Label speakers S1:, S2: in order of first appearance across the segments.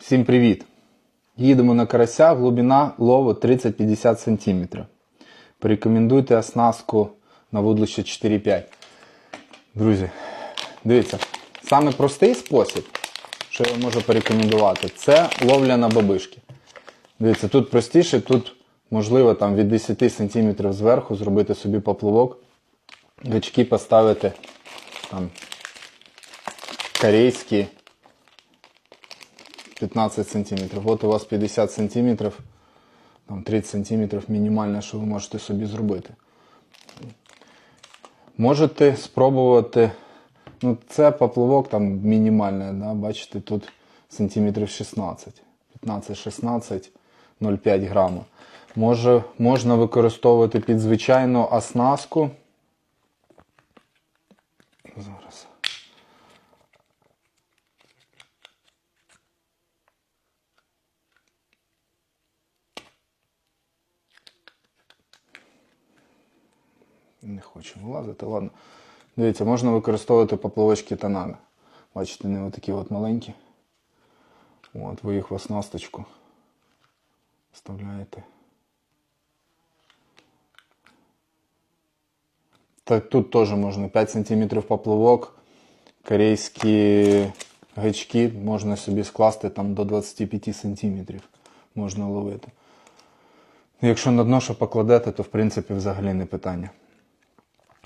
S1: Всім привіт! Їдемо на карася, глибина лову 30-50 см. Порекомендуйте оснастку на вудлище 4-5. Друзі, дивіться, саме простий спосіб, що я можу порекомендувати, це ловля на бабишки. Дивіться, тут простіше, тут можливо там від 10 см зверху зробити собі поплавок, гачки поставити там корейські 15 сантиметрів. От у вас 50 сантиметрів, там 30 сантиметрів мінімальне, що ви можете собі зробити. Можете спробувати, ну це поплавок там мінімальне, да, бачите, тут сантиметрів 16, 15-16, 0,5 грама. Може, можна використовувати під звичайну оснастку. Зараз. Не хочу вилазити, ладно. Дивіться, можна використовувати поплавочки Танага. Бачите, вони отакі от маленькі. От, ви їх в оснасточку вставляєте. Так, тут теж можна 5 см поплавок, корейські гачки можна собі скласти там до 25 см можна ловити. Якщо на дно що покладете, то в принципі взагалі не питання.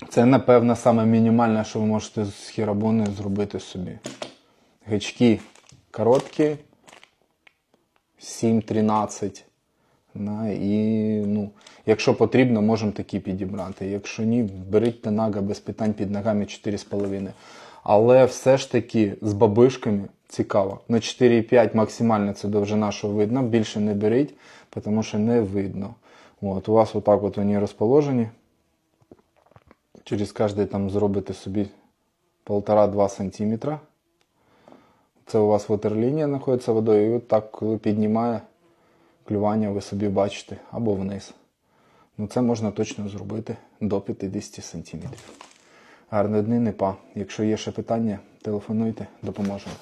S1: Це, напевно, саме мінімальне, що ви можете з хірабони зробити собі. Гачки короткі, 7-13. Да, і, ну, якщо потрібно, можемо такі підібрати. Якщо ні, беріть тенага без питань під ногами 4,5. Але все ж таки з бабишками цікаво. На 4,5 максимальна це довжина, що видно. Більше не беріть, тому що не видно. От, у вас отак от вони розположені. Через кожний там зробите собі 1,5-2 см. Це у вас ватерлінія знаходиться водою, і от так, коли піднімає клювання, ви собі бачите або вниз. Ну це можна точно зробити до 50 см. Гарної дни, не па. Якщо є ще питання, телефонуйте, допоможемо.